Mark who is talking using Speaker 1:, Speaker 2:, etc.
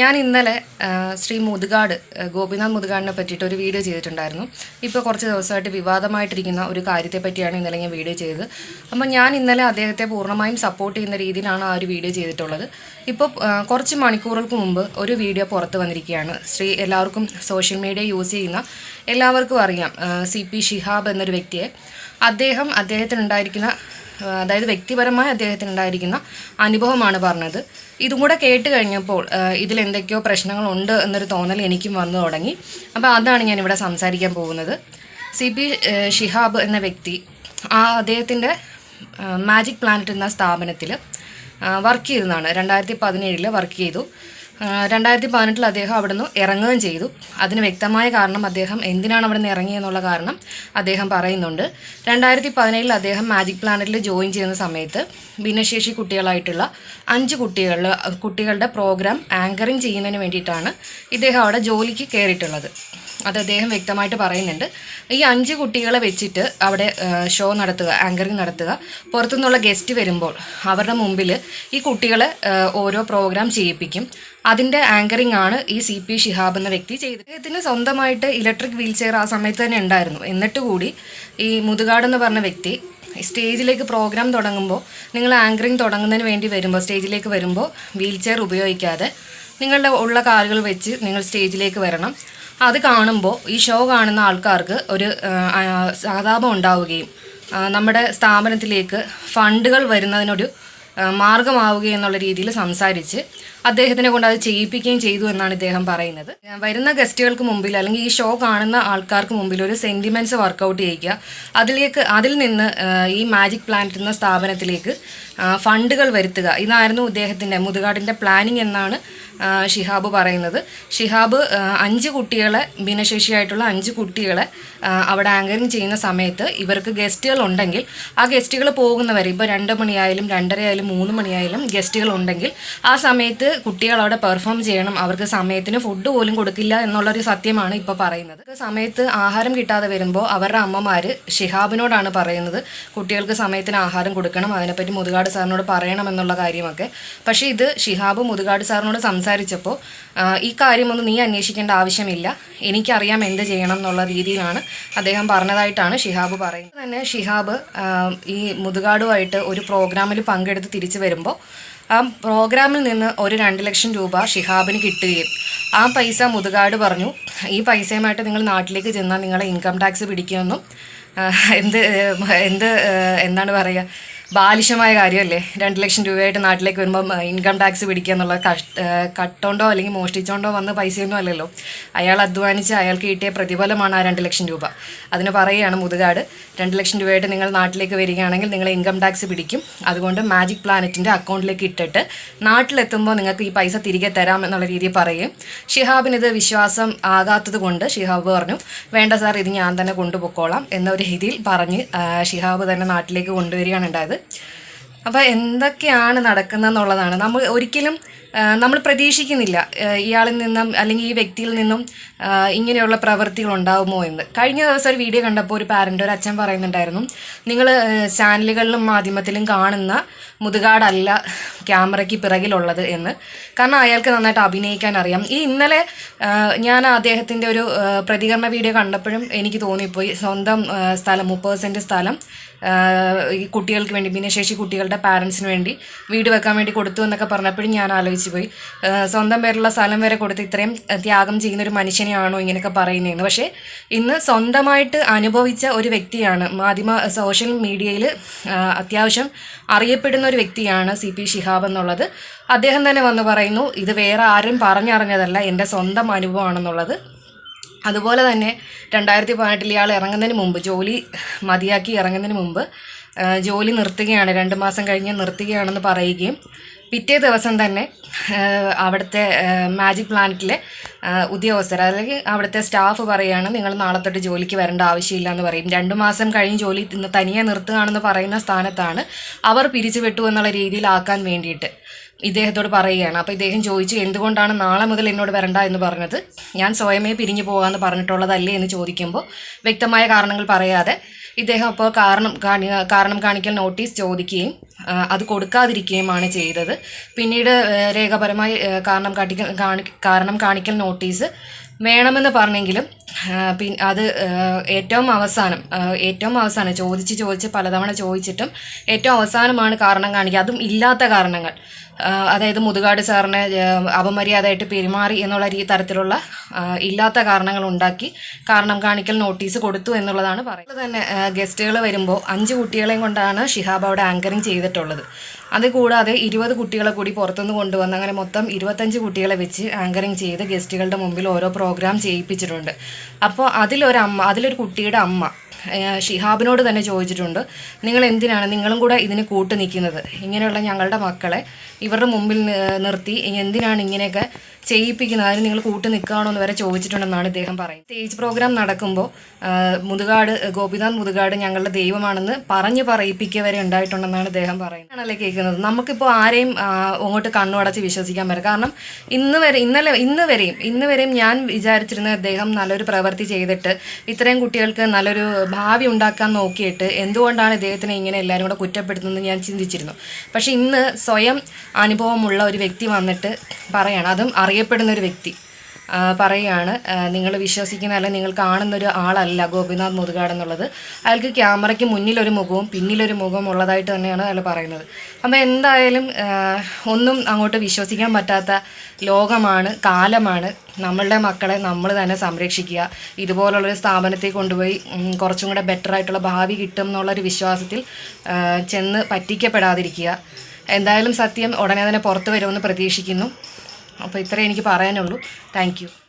Speaker 1: ഞാൻ ഇന്നലെ ശ്രീ മുതുകാട് ഗോപിനാഥ് മുതുകാടിനെ പറ്റിയിട്ട് ഒരു വീഡിയോ ചെയ്തിട്ടുണ്ടായിരുന്നു. ഇപ്പോൾ കുറച്ച് ദിവസമായിട്ട് വിവാദമായിട്ടിരിക്കുന്ന ഒരു കാര്യത്തെ പറ്റിയാണ് ഇന്നലെ ഞാൻ വീഡിയോ ചെയ്തത്. അപ്പോൾ ഞാൻ ഇന്നലെ അദ്ദേഹത്തെ പൂർണമായും സപ്പോർട്ട് ചെയ്യുന്ന രീതിയിലാണ് ആ ഒരു വീഡിയോ ചെയ്തിട്ടുള്ളത്. ഇപ്പോൾ കുറച്ച് മണിക്കൂറുകൾക്ക് മുമ്പ് ഒരു വീഡിയോ പുറത്ത് വന്നിരിക്കുകയാണ്. ശ്രീ എല്ലാവർക്കും സോഷ്യൽ മീഡിയ യൂസ് ചെയ്യുന്ന എല്ലാവർക്കും അറിയാം സി പി ഷിഹാബ് എന്നൊരു വ്യക്തിയെ. അദ്ദേഹം അദ്ദേഹത്തിനുണ്ടായിരിക്കുന്ന അതായത് വ്യക്തിപരമായി അദ്ദേഹത്തിനുണ്ടായിരിക്കുന്ന അനുഭവമാണ് പറഞ്ഞത്. ഇതും കൂടെ കേട്ട് കഴിഞ്ഞപ്പോൾ എന്തൊക്കെയോ പ്രശ്നങ്ങളുണ്ട് എന്നൊരു തോന്നൽ എനിക്കും വന്നു തുടങ്ങി. അപ്പോൾ അതാണ് ഞാനിവിടെ സംസാരിക്കാൻ പോകുന്നത്. സി പി ഷിഹാബ് എന്ന വ്യക്തി ആ അദ്ദേഹത്തിന്റെ മാജിക് പ്ലാനറ്റ് എന്ന സ്ഥാപനത്തിൽ വർക്ക് ചെയ്തതാണ്. രണ്ടായിരത്തി പതിനേഴിൽ വർക്ക് ചെയ്തു. രണ്ടായിരത്തി പതിനെട്ടിൽ അദ്ദേഹം അവിടുന്ന് ഇറങ്ങുകയും ചെയ്തു. അതിന് വ്യക്തമായ കാരണം അദ്ദേഹം എന്തിനാണ് അവിടെ നിന്ന് ഇറങ്ങിയെന്നുള്ള കാരണം അദ്ദേഹം പറയുന്നുണ്ട്. രണ്ടായിരത്തി പതിനേഴിൽ അദ്ദേഹം മാജിക് പ്ലാനറ്റിൽ ജോയിൻ ചെയ്യുന്ന സമയത്ത് ഭിന്നശേഷി കുട്ടികളായിട്ടുള്ള അഞ്ച് കുട്ടികൾ കുട്ടികളുടെ പ്രോഗ്രാം ആങ്കറിങ് ചെയ്യുന്നതിന് വേണ്ടിയിട്ടാണ് ഇദ്ദേഹം അവിടെ ജോലിക്ക് കയറിയിട്ടുള്ളത്. അത് അദ്ദേഹം വ്യക്തമായിട്ട് പറയുന്നുണ്ട്. ഈ അഞ്ച് കുട്ടികളെ വെച്ചിട്ട് അവിടെ ഷോ നടത്തുക ആങ്കറിങ് നടത്തുക പുറത്തുനിന്നുള്ള ഗസ്റ്റ് വരുമ്പോൾ അവരുടെ മുമ്പിൽ ഈ കുട്ടികളെ ഓരോ പ്രോഗ്രാം ചെയ്യിപ്പിക്കും. അതിന്റെ ആങ്കറിംഗ് ആണ് ഈ സി പി ഷിഹാബ് എന്ന വ്യക്തി ചെയ്തത്. അദ്ദേഹത്തിന് സ്വന്തമായിട്ട് ഇലക്ട്രിക് വീൽ ചെയർ ആ സമയത്ത് തന്നെ ഉണ്ടായിരുന്നു. എന്നിട്ട് കൂടി ഈ മുതുകാട് എന്ന് പറഞ്ഞ വ്യക്തി സ്റ്റേജിലേക്ക് പ്രോഗ്രാം തുടങ്ങുമ്പോൾ നിങ്ങൾ ആങ്കറിങ് തുടങ്ങുന്നതിന് വേണ്ടി വരുമ്പോൾ സ്റ്റേജിലേക്ക് വരുമ്പോൾ വീൽ ചെയർ ഉപയോഗിക്കാതെ നിങ്ങളുടെ ഉള്ള കാലുകൾ വെച്ച് നിങ്ങൾ സ്റ്റേജിലേക്ക് വരണം. അത് കാണുമ്പോൾ ഈ ഷോ കാണുന്ന ആൾക്കാർക്ക് ഒരു സഹതാപം ഉണ്ടാവുകയും നമ്മുടെ സ്ഥാപനത്തിലേക്ക് ഫണ്ടുകൾ വരുന്നതിനൊരു ആ, മാർഗമാവുകയും എന്നുള്ള രീതിയിൽ സംസാരിച്ച് അദ്ദേഹത്തിനെ കൊണ്ട് അത് ചെയ്യിപ്പിക്കുകയും ചെയ്തു എന്നാണ് ഇദ്ദേഹം പറയുന്നത്. വരുന്ന ഗസ്റ്റുകൾക്ക് മുമ്പിൽ അല്ലെങ്കിൽ ഈ ഷോ കാണുന്ന ആൾക്കാർക്ക് മുമ്പിൽ ഒരു സെന്റിമെന്റ്സ് വർക്കൗട്ട് ചെയ്യിക്കുക അതിലേക്ക് അതിൽ നിന്ന് ഈ മാജിക് പ്ലാനറ്റ് എന്ന സ്ഥാപനത്തിലേക്ക് ഫണ്ടുകൾ വരുത്തുക. ഇതായിരുന്നു ഇദ്ദേഹത്തിന്റെ മുതുകാടിന്റെ പ്ലാനിങ് എന്നാണ് ഷിഹാബ് പറയുന്നത്. ഷിഹാബ് അഞ്ച് കുട്ടികളെ ഭിന്നശേഷിയായിട്ടുള്ള അഞ്ച് കുട്ടികളെ അവിടെ ആങ്കറിങ് ചെയ്യുന്ന സമയത്ത് ഇവർക്ക് ഗസ്റ്റുകൾ ഉണ്ടെങ്കിൽ ആ ഗസ്റ്റുകൾ പോകുന്നവരെ ഇപ്പോൾ രണ്ട് മണിയായാലും രണ്ടരയായാലും മൂന്ന് മണിയായാലും ഗസ്റ്റുകൾ ഉണ്ടെങ്കിൽ ആ സമയത്ത് കുട്ടികൾ അവിടെ പെർഫോം ചെയ്യണം. അവർക്ക് സമയത്തിന് ഫുഡ് പോലും കൊടുക്കില്ല എന്നുള്ളൊരു സത്യമാണ് ഇപ്പോൾ പറയുന്നത്. സമയത്ത് ആഹാരം കിട്ടാതെ വരുമ്പോൾ അവരുടെ അമ്മമാർ ഷിഹാബിനോടാണ് പറയുന്നത്. കുട്ടികൾക്ക് സമയത്തിന് ആഹാരം കൊടുക്കണം അതിനെപ്പറ്റി മുതുകാട് സാറിനോട് പറയണം എന്നുള്ള കാര്യമൊക്കെ. പക്ഷേ ഇത് ഷിഹാബ് മുതുകാട് സാറിനോട് സംസാരിച്ചപ്പോൾ ഈ കാര്യമൊന്നും നീ അന്വേഷിക്കേണ്ട ആവശ്യമില്ല. എനിക്കറിയാം എന്ത് ചെയ്യണം എന്നുള്ള രീതിയിലാണ് അദ്ദേഹം പറഞ്ഞതായിട്ടാണ് ഷിഹാബ് പറയുന്നത്. തന്നെ ഷിഹാബ് ഈ മുതുകാടുമായിട്ട് ഒരു പ്രോഗ്രാമിൽ പങ്കെടുത്ത് തിരിച്ചു വരുമ്പോൾ ആ പ്രോഗ്രാമിൽ നിന്ന് ഒരു രണ്ട് ലക്ഷം രൂപ ഷിഹാബിന് കിട്ടുകയും ആ പൈസ മുതുകാട് പറഞ്ഞു ഈ പൈസയുമായിട്ട് നിങ്ങൾ നാട്ടിലേക്ക് ചെന്നാൽ നിങ്ങളെ ഇൻകം ടാക്സ് പിടിക്കുമെന്നും എന്ത് എന്ത് എന്താണ് പറയുക ബാലിശമായ കാര്യമല്ലേ? രണ്ട് ലക്ഷം രൂപയായിട്ട് നാട്ടിലേക്ക് വരുമ്പം ഇൻകം ടാക്സ് പിടിക്കുക എന്നുള്ള കട്ടോണ്ടോ അല്ലെങ്കിൽ മോഷ്ടിച്ചോണ്ടോ വന്ന പൈസയൊന്നും അല്ലല്ലോ. അയാൾ അധ്വാനിച്ച് അയാൾക്ക് കിട്ടിയ പ്രതിഫലമാണ് ആ രണ്ട് ലക്ഷം രൂപ. അതിന് പറയുകയാണ് മുതുകാട് രണ്ട് ലക്ഷം രൂപയായിട്ട് നിങ്ങൾ നാട്ടിലേക്ക് വരികയാണെങ്കിൽ നിങ്ങൾ ഇൻകം ടാക്സ് പിടിക്കും. അതുകൊണ്ട് മാജിക് പ്ലാനറ്റിന്റെ അക്കൗണ്ടിലേക്ക് ഇട്ടിട്ട് നാട്ടിലെത്തുമ്പോൾ നിങ്ങൾക്ക് ഈ പൈസ തിരികെ തരാം എന്നുള്ള രീതിയിൽ പറയും. ഷിഹാബിന് ഇത് വിശ്വാസം ആകാത്തത് കൊണ്ട് ഷിഹാബ് പറഞ്ഞു വേണ്ട സാർ ഇത് ഞാൻ തന്നെ കൊണ്ടുപോയിക്കോളാം എന്നൊരു രീതിയിൽ പറഞ്ഞ് ഷിഹാബ് തന്നെ നാട്ടിലേക്ക് കൊണ്ടുവരികയാണ് ഉണ്ടായത്. അപ്പോൾ എന്തൊക്കെയാണ് നടക്കുന്നതെന്നുള്ളതാണ്. നമ്മൾ ഒരിക്കലും നമ്മൾ പ്രതീക്ഷിക്കുന്നില്ല. ഇയാളിൽ നിന്നും അല്ലെങ്കിൽ ഈ വ്യക്തിയിൽ നിന്നും ഇങ്ങനെയുള്ള പ്രവൃത്തികൾ ഉണ്ടാകുമോ എന്ന്. കഴിഞ്ഞ ദിവസം ഒരു വീഡിയോ കണ്ടപ്പോൾ ഒരു പാരന്റ് ഒരു അച്ഛൻ പറയുന്നുണ്ടായിരുന്നു നിങ്ങൾ ചാനലുകളിലും മാധ്യമത്തിലും കാണുന്ന മുതുകാടല്ല ക്യാമറയ്ക്ക് പിറകിലുള്ളത് എന്ന്. കാരണം അയാൾക്ക് നന്നായിട്ട് അഭിനയിക്കാൻ അറിയാം. ഈ ഇന്നലെ ഞാൻ അദ്ദേഹത്തിന്റെ ഒരു പ്രതികരണ വീഡിയോ കണ്ടപ്പോഴും എനിക്ക് തോന്നിപ്പോയി. സ്വന്തം സ്ഥലം മുപ്പത് സെന്റ് സ്ഥലം ഈ കുട്ടികൾക്ക് വേണ്ടി ഭിന്നശേഷി കുട്ടികളുടെ പാരൻസിന് വേണ്ടി വീട് വെക്കാൻ വേണ്ടി കൊടുത്തു എന്നൊക്കെ പറഞ്ഞപ്പോഴും ഞാൻ ആലോചിച്ച്. പോയി സ്വന്തം പേരുള്ള സ്ഥലം വരെ കൊടുത്ത് ഇത്രയും ത്യാഗം ചെയ്യുന്ന ഒരു മനുഷ്യനെയാണോ ഇങ്ങനെയൊക്കെ പറയുന്നതെന്ന്. പക്ഷേ ഇന്ന് സ്വന്തമായിട്ട് അനുഭവിച്ച ഒരു വ്യക്തിയാണ് മാധ്യമ സോഷ്യൽ മീഡിയയിൽ അത്യാവശ്യം അറിയപ്പെടുന്ന ഒരു വ്യക്തിയാണ് സി പി ഷിഹാബ് എന്നുള്ളത്. അദ്ദേഹം തന്നെ വന്ന് പറയുന്നു ഇത് വേറെ ആരും പറഞ്ഞറിഞ്ഞതല്ല എന്റെ സ്വന്തം അനുഭവമാണെന്നുള്ളത്. അതുപോലെ തന്നെ രണ്ടായിരത്തി പതിനെട്ടിൽ ഇയാൾ ഇറങ്ങുന്നതിന് മുമ്പ് ജോലി മതിയാക്കി ഇറങ്ങുന്നതിന് മുമ്പ് ജോലി നിർത്തുകയാണ് രണ്ട് മാസം കഴിഞ്ഞ് നിർത്തുകയാണെന്ന് പറയുകയും പിറ്റേ ദിവസം തന്നെ അവിടുത്തെ മാജിക് പ്ലാനറ്റിലെ ഉദ്യോഗസ്ഥർ അല്ലെങ്കിൽ അവിടുത്തെ സ്റ്റാഫ് പറയുകയാണ് നിങ്ങൾ നാളെ തൊട്ട് ജോലിക്ക് വരേണ്ട ആവശ്യമില്ല എന്ന് പറയും. രണ്ട് മാസം കഴിഞ്ഞ് ജോലി തനിയെ നിർത്തുകയാണെന്ന് പറയുന്ന സ്ഥാനത്താണ് അവർ പിരിച്ചുവിട്ടു എന്നുള്ള രീതിയിലാക്കാൻ വേണ്ടിയിട്ട് ഇദ്ദേഹത്തോട് പറയുകയാണ്. അപ്പോൾ ഇദ്ദേഹം ചോദിച്ചു എന്തുകൊണ്ടാണ് നാളെ മുതൽ എന്നോട് വരണ്ട എന്ന് പറഞ്ഞത്? ഞാൻ സ്വയമേ പിരിഞ്ഞു പോകാമെന്ന് പറഞ്ഞിട്ടുള്ളതല്ലേ? എന്ന് ചോദിക്കുമ്പോൾ വ്യക്തമായ കാരണങ്ങൾ പറയാതെ ഇദ്ദേഹം അപ്പോൾ കാരണം കാണി കാരണം കാണിക്കൽ നോട്ടീസ് ചോദിക്കുകയും അത് കൊടുക്കാതിരിക്കുകയുമാണ് ചെയ്തത്. പിന്നീട് രേഖപരമായി കാരണം കാട്ടിക്കൽ കാരണം കാണിക്കൽ നോട്ടീസ് വേണമെന്ന് പറഞ്ഞെങ്കിലും പിന്നെ അത് ഏറ്റവും അവസാനം ഏറ്റവും അവസാനം ചോദിച്ച് ചോദിച്ച് പലതവണ ചോദിച്ചിട്ടും ഏറ്റവും അവസാനമാണ് കാരണം കാണിക്കുക. അതും ഇല്ലാത്ത കാരണങ്ങൾ. അതായത് മുതുകാട് സാറിനെ അപമര്യാദയായിട്ട് പെരുമാറി എന്നുള്ള ഈ തരത്തിലുള്ള ഇല്ലാത്ത കാരണങ്ങൾ ഉണ്ടാക്കി കാരണം കാണിക്കൽ നോട്ടീസ് കൊടുത്തു എന്നുള്ളതാണ് പറയുന്നത്. തന്നെ ഗസ്റ്റുകൾ വരുമ്പോൾ അഞ്ച് കുട്ടികളെയും കൊണ്ടാണ് ഷിഹാബ് അവിടെ ആങ്കറിങ് ചെയ്തിട്ടുള്ളത്. അത് കൂടാതെ ഇരുപത് കുട്ടികളെ കൂടി പുറത്തുനിന്ന് കൊണ്ടുവന്ന് അങ്ങനെ മൊത്തം ഇരുപത്തഞ്ച് കുട്ടികളെ വെച്ച് ആങ്കറിങ് ചെയ്ത് ഗസ്റ്റുകളുടെ മുമ്പിൽ ഓരോ പ്രോഗ്രാം ചെയ്യിപ്പിച്ചിട്ടുണ്ട്. അപ്പോൾ അതിലൊരമ്മ അതിലൊരു കുട്ടിയുടെ അമ്മ ഷിഹാബിനോട് തന്നെ ചോദിച്ചിട്ടുണ്ട് നിങ്ങൾ എന്തിനാണ് നിങ്ങളും കൂടെ ഇതിന് കൂട്ട് നിൽക്കുന്നത്? ഇങ്ങനെയുള്ള ഞങ്ങളുടെ മക്കളെ ഇവരുടെ മുമ്പിൽ നിർത്തി എന്തിനാണ് ഇങ്ങനെയൊക്കെ ചെയ്യിപ്പിക്കുന്നത് അതിന് നിങ്ങൾ കൂട്ട് നിൽക്കുകയാണോ എന്ന് വരെ ചോദിച്ചിട്ടുണ്ടെന്നാണ് ഇദ്ദേഹം പറയുന്നത്. സ്റ്റേജ് പ്രോഗ്രാം നടക്കുമ്പോൾ മുതുകാട് ഗോപിനാഥ് മുതുകാട് ഞങ്ങളുടെ ദൈവമാണെന്ന് പറഞ്ഞ് പറയിപ്പിക്കുക വരെ ഉണ്ടായിട്ടുണ്ടെന്നാണ് ഇദ്ദേഹം പറയുന്നത്. ആണല്ലേ കേൾക്കുന്നത്? നമുക്കിപ്പോൾ ആരെയും അങ്ങോട്ട് കണ്ണുടച്ച് വിശ്വസിക്കാൻ പറ്റില്ല. കാരണം ഇന്ന് വരെ ഇന്നലെ ഇന്ന് വരെയും ഇന്ന് വരെയും ഞാൻ വിചാരിച്ചിരുന്ന അദ്ദേഹം നല്ലൊരു പ്രവൃത്തി ചെയ്തിട്ട് ഇത്രയും കുട്ടികൾക്ക് നല്ലൊരു ഭാവി ഉണ്ടാക്കാൻ നോക്കിയിട്ട് എന്തുകൊണ്ടാണ് ഇദ്ദേഹത്തിനെ ഇങ്ങനെ എല്ലാവരും കൂടെ കുറ്റപ്പെടുത്തുന്നത് ഞാൻ ചിന്തിച്ചിരുന്നു. പക്ഷേ ഇന്ന് സ്വയം അനുഭവമുള്ള ഒരു വ്യക്തി വന്നിട്ട് പറയണം അതും അറിയപ്പെടുന്ന ഒരു വ്യക്തി പറയുകയാണ് നിങ്ങൾ വിശ്വസിക്കുന്ന അല്ലെങ്കിൽ നിങ്ങൾ കാണുന്ന ഒരു ആളല്ല ഗോപിനാഥ് മുതുകാട് എന്നുള്ളത്. അയാൾക്ക് ക്യാമറയ്ക്ക് മുന്നിലൊരു മുഖവും പിന്നിലൊരു മുഖവും ഉള്ളതായിട്ട് തന്നെയാണ് അയാൾ പറയുന്നത്. അപ്പോൾ എന്തായാലും ഒന്നും അങ്ങോട്ട് വിശ്വസിക്കാൻ പറ്റാത്ത ലോകമാണ് കാലമാണ് നമ്മളുടെ മക്കളെ നമ്മൾ തന്നെ സംരക്ഷിക്കുക. ഇതുപോലുള്ളൊരു സ്ഥാപനത്തിൽ കൊണ്ടുപോയി കുറച്ചും കൂടെ ബെറ്റർ ആയിട്ടുള്ള ഭാവി കിട്ടും എന്നുള്ളൊരു വിശ്വാസത്തിൽ ചെന്ന് പറ്റിക്കപ്പെടാതിരിക്കുക. എന്തായാലും സത്യം ഉടനെ തന്നെ പുറത്തു വരുമെന്ന് പ്രതീക്ഷിക്കുന്നു. അപ്പോൾ ഇത്രേ എനിക്ക് പറയാനുള്ളൂ. താങ്ക്